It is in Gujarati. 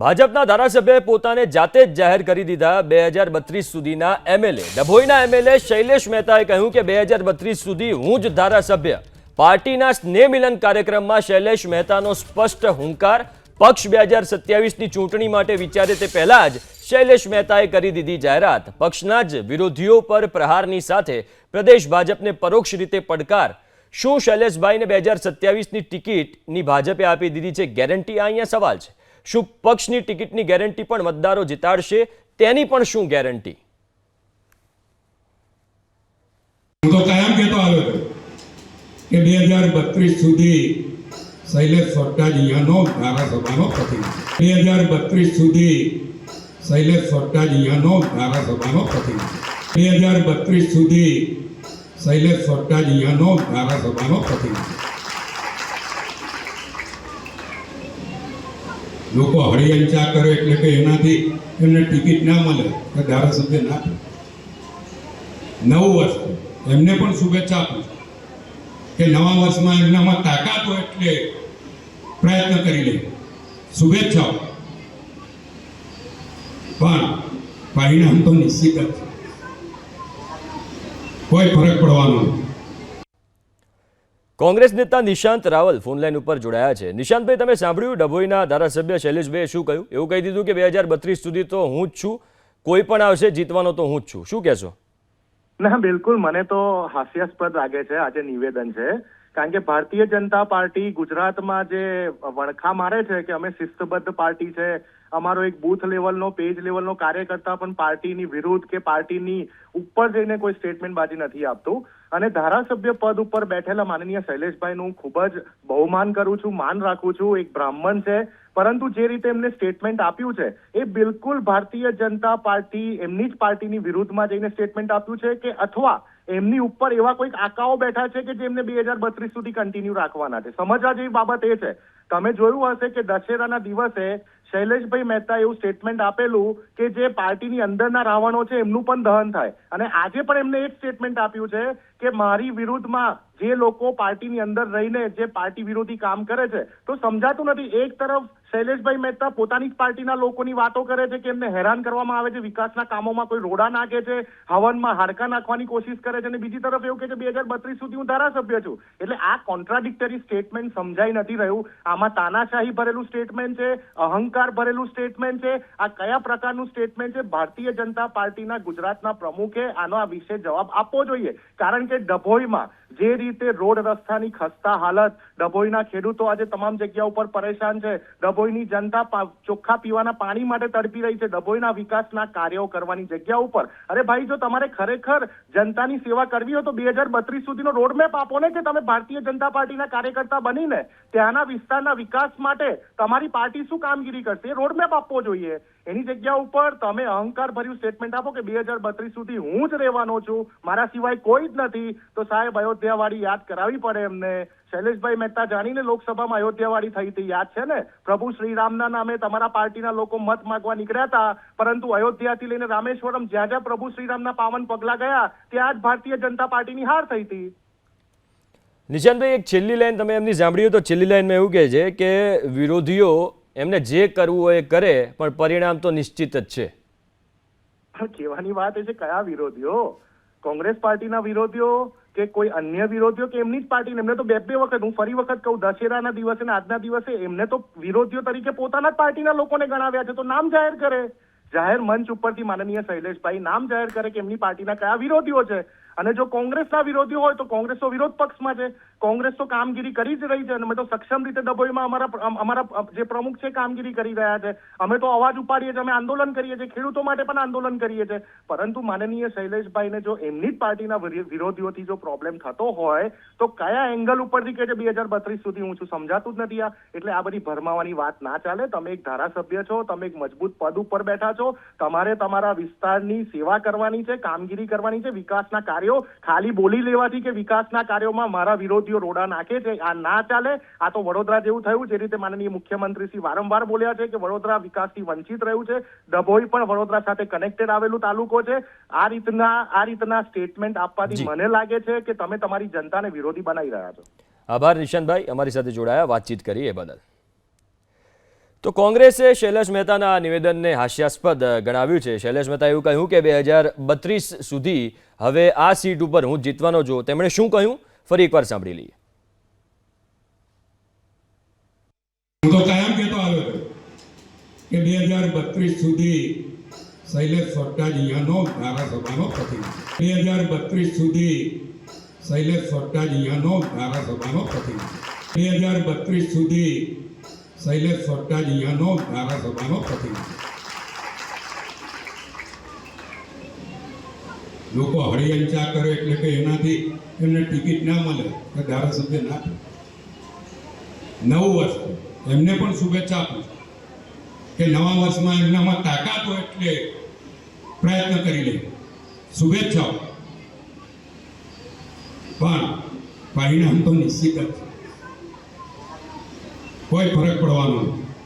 ભાજપના ધારાસભ્યએ પોતાને જાતે જ જાહેર કરી દીધા બે હજાર બત્રીસ સુધીના એમએલએ ડભોઈના એમએલએ શૈલેષ મહેતાએ કહ્યું કે બે હજાર બત્રીસ સુધી હું જ ધારાસભ્ય. પાર્ટીના સ્નેહ મિલન કાર્યક્રમમાં શૈલેષ મહેતાનો સ્પષ્ટ હુંકાર, પક્ષ બે હજાર સત્યાવીસની ચૂંટણી માટે વિચારે તે પહેલા જ શૈલેષ મહેતાએ કરી દીધી જાહેરાત. પક્ષના જ વિરોધીઓ પર પ્રહારની સાથે પ્રદેશ ભાજપને પરોક્ષ રીતે પડકાર. શું શૈલેષભાઈને બે હજાર સત્યાવીસની ટિકિટની ભાજપે આપી દીધી છે ગેરંટી? આ અહીંયા સવાલ છે. શું પક્ષની ટિકિટની ગેરંટી પણ મતદારો જીતાડશે? તેની પણ શું ગેરંટી? કે બે હજાર બત્રીસ સુધી શૈલેષ સોટ્ટાજીયાનો ધારાસભાનો પ્રતિનિધિ. બે હજાર બત્રીસ સુધી શૈલેષ સોટ્ટાજીયાનો ધારાસભાનો પ્રતિનિધિ. બે હજાર બત્રીસ સુધી શૈલેષ સોટ્ટાજીયાનો ધારાસભાનો પ્રતિનિધિ. લોકો હળિયંચા કરે એટલે કે એનાથી એમને ટિકિટ ના મળે કે ધારાસભ્ય ના નવું વર્ષ એમને પણ શુભેચ્છા આપું કે નવા વર્ષમાં એમનામાં તાકાત હોય એટલે પ્રયત્ન કરી લે. શુભેચ્છાઓ. પણ પરિણામ તો નિશ્ચિત જ કોઈ ફરક પડવાનો નથી. કોંગ્રેસ નેતા નિશાંત રાવલ ફોનલાઈન ઉપર જોડાયા છે. નિશાંતભાઈ, તમે સાંભળ્યું? ડભોઈના ધારાસભ્ય શૈલેષભાઈએ શું કહ્યું? એવું કહી દીધું કે બે હજાર બત્રીસ સુધી તો હું જ છું. કોઈ પણ આવશે, જીતવાનો તો હું જ છું. શું કહેશો? ના, બિલકુલ. મને તો હાસ્યાસ્પદ લાગે છે. આજે નિવેદન છે. કારણ કે ભારતીય જનતા પાર્ટી ગુજરાતમાં જે વણખા મારે છે કે અમે શિસ્તબદ્ધ પાર્ટી છે, અમારો એક બૂથ લેવલનો, પેજ લેવલનો કાર્યકર્તા પણ પાર્ટીની વિરુદ્ધ કે પાર્ટીની ઉપર જઈને કોઈ સ્ટેટમેન્ટ બાજી નથી આપતું. અને ધારાસભ્ય પદ ઉપર બેઠેલા માનનીય શૈલેષભાઈનું ખૂબ જ બહુમાન કરું છું, માન રાખું છું, એક બ્રાહ્મણ છે. પરંતુ જે રીતે એમને સ્ટેટમેન્ટ આપ્યું છે, એ બિલકુલ ભારતીય જનતા પાર્ટી, એમની જ પાર્ટીની વિરુદ્ધમાં જઈને સ્ટેટમેન્ટ આપ્યું છે કે અથવા એમની ઉપર એવા કોઈક આકાઓ બેઠા છે કે જેમને બે હજાર બત્રીસ સુધી કન્ટિન્યુ રાખવાના છે. સમજવા જેવી બાબત એ છે. તમે જોયું હશે કે દશેરાના દિવસે શૈલેષભાઈ મહેતા એવું સ્ટેટમેન્ટ આપેલું કે જે પાર્ટીની અંદરના રાવણો છે, એમનું પણ દહન થાય. અને આજે પણ એમને એક સ્ટેટમેન્ટ આપ્યું છે કે મારી વિરુદ્ધમાં જે લોકો પાર્ટીની અંદર રહીને જે પાર્ટી વિરોધી કામ કરે છે, તો સમજાતું નથી. એક તરફ શૈલેષભાઈ મહેતા પોતાની જ પાર્ટીના લોકોની વાતો કરે છે કે એમને હેરાન કરવામાં આવે છે, વિકાસના કામોમાં કોઈ રોડા નાખે છે, હવનમાં હાડકા નાખવાની કોશિશ કરે છે અને બીજી તરફ એવું કે છે, બે હજાર બત્રીસ સુધી હું ધારાસભ્ય છું. એટલે આ કોન્ટ્રાડિક્ટરી સ્ટેટમેન્ટ સમજાઈ નથી રહ્યું. આમાં તાનાશાહી ભરેલું સ્ટેટમેન્ટ છે, અહંકાર ભરેલું સ્ટેટમેન્ટ છે. આ કયા પ્રકારનું સ્ટેટમેન્ટ છે? ભારતીય જનતા પાર્ટીના ગુજરાતના પ્રમુખે આનો આ વિશે જવાબ આપવો જોઈએ. કારણ કે ડભોઈમાં જે રીતે રોડ રસ્તાની ખસ્તા હાલત, ડભોઈના ખેડૂતો આજે તમામ જગ્યા ઉપર પરેશાન છે. ડભોઈની જનતા ચોખ્ખા પીવાના પાણી માટે તડપી રહી છે. ડભોઈના વિકાસના કાર્યો કરવાની જગ્યા ઉપર. અરે ભાઈ, જો તમારે ખરેખર જનતાની સેવા કરવી હોય તો બે હજાર બત્રીસ સુધીનો રોડમેપ આપો ને કે તમે ભારતીય જનતા પાર્ટીના કાર્યકર્તા બનીને ત્યાંના વિસ્તારના વિકાસ માટે તમારી પાર્ટી શું કામગીરી કરશે? એ રોડમેપ આપવો જોઈએ. એની જગ્યા ઉપર તમે અહંકાર ભર્યું સ્ટેટમેન્ટ આપો કે બે હજાર બત્રીસ સુધી હું જ રહેવાનો છું, મારા સિવાય કોઈ જ નથી, તો સાહેબ અયોધ્યાવાળી યાદ કરાવી પડે એમને. શૈલેષભાઈ મહેતા જાણીને લોકસભામાં અયોધ્યાવાળી થઈ હતી, યાદ છે ને? પ્રભુ શ્રીરામના નામે તમારા પાર્ટીના લોકો મત માંગવા નીકળ્યા હતા, પરંતુ અયોધ્યાથી લઈને રામેશ્વરમ જ્યાં જ્યાં પ્રભુ શ્રીરામના પાવન પગલા ગયા, ત્યાં જ ભારતીય જનતા પાર્ટીની હાર થઈ હતી. નિશાંતભાઈ એક છેલ્લી લાઈન તમે એમની સાંભળી તો છેલ્લી લાઈનમાં એવું કહે છે કે વિરોધીઓ એમને જે કરવું હોય એ કરે, પણ પરિણામ તો નિશ્ચિત જ છે. કહેવાની વાત એ છે, કયા વિરોધીઓ? કોંગ્રેસ પાર્ટીના વિરોધીઓ કે કોઈ અન્ય વિરોધીઓ કે એમની જ પાર્ટી એમને તો બે બે વખત, હું ફરી વખત કહું, દશેરાના દિવસે ને આજના દિવસે એમને તો વિરોધીઓ તરીકે પોતાના પાર્ટીના લોકોને ગણાવ્યા છે. તો નામ જાહેર કરે. જાહેર મંચ ઉપરથી માનનીય શૈલેષભાઈ નામ જાહેર કરે કે એમની પાર્ટીના કયા વિરોધીઓ છે? અને જો કોંગ્રેસના વિરોધી હોય તો કોંગ્રેસ તો વિરોધ પક્ષમાં છે. કોંગ્રેસ તો કામગીરી કરી જ રહી છે અને અમે તો સક્ષમ રીતે ડભોઈમાં અમારા અમારા જે પ્રમુખ છે કામગીરી કરી રહ્યા છે. અમે તો અવાજ ઉપાડીએ છીએ, અમે આંદોલન કરીએ છીએ, ખેડૂતો માટે પણ આંદોલન કરીએ છીએ. પરંતુ માનનીય શૈલેષભાઈને જો એમની જ પાર્ટીના વિરોધીઓથી જો પ્રોબ્લેમ થતો હોય, તો કયા એંગલ ઉપરથી કે છે બે હજાર બત્રીસ સુધી હું છું સમજાતું જ નથી આ. એટલે આ બધી ભરમાવાની વાત ના ચાલે. તમે એક ધારાસભ્ય છો, તમે એક મજબૂત પદ ઉપર બેઠા છો. તમારે તમારા વિસ્તારની સેવા કરવાની છે, કામગીરી કરવાની છે, વિકાસના કાર્યો ખાલી બોલી લેવાથી કે વિકાસના કાર્યોમાં મારા વિરોધીઓ રોડા નાખે છે આ ના ચાલે. આ તો વડોદરા જેવું થયું જે રીતે માનનીય મુખ્યમંત્રી શ્રી વારંવાર બોલ્યા છે કે વડોદરા વિકાસથી વંચિત રહ્યું છે. ડભોઈ પણ વડોદરા સાથે કનેક્ટેડ આવેલું તાલુકો છે. આ રીતના આ રીતના સ્ટેટમેન્ટ આપવાથી મને લાગે છે કે તમે તમારી જનતાને વિરોધી બનાવી રહ્યા છો. આભાર નિશાંતભાઈ અમારી સાથે જોડાયા. વાતચીત કરી એ બદલ. તો કોંગ્રેસે શૈલેષ મહેતાના નિવેદનને હાસ્યાસ્પદ ગણાવ્યું છે. શૈલેષ મહેતાએ એવું કહ્યું કે બે હજાર બત્રીસ સુધી હવે આ સીટ ઉપર હું જીતવાનો છું તેમણે શું કહ્યું? ફરી એકવાર સાંભળી લઈએ. કે બે હજાર બત્રીસ સુધી શૈલેષ સોટ્ટાજીયાનો ધારાસભાનો પ્રતિનિધિ. બે હજાર બત્રીસ સુધી શૈલેષ સોટ્ટાજીયાનો ધારાસભાનો પ્રતિનિધિ. બે હજાર બત્રીસ સુધી શૈલેષ સોટ્ટાજીયાનો ધારાસભાનો પ્રતિનિધિ. લોકો હળિયંચા કરે એટલે કે એનાથી એમને ટિકિટ ના મળે કે ધારાસભ્ય ના નવું વર્ષ, એમને પણ શુભેચ્છા આપું કે નવા વર્ષમાં એમનામાં તાકાત હોય એટલે પ્રયત્ન કરી લે. શુભેચ્છાઓ. પણ પરિણામ તો નિશ્ચિત જ છે. કોઈ ફરક પડવાનો નથી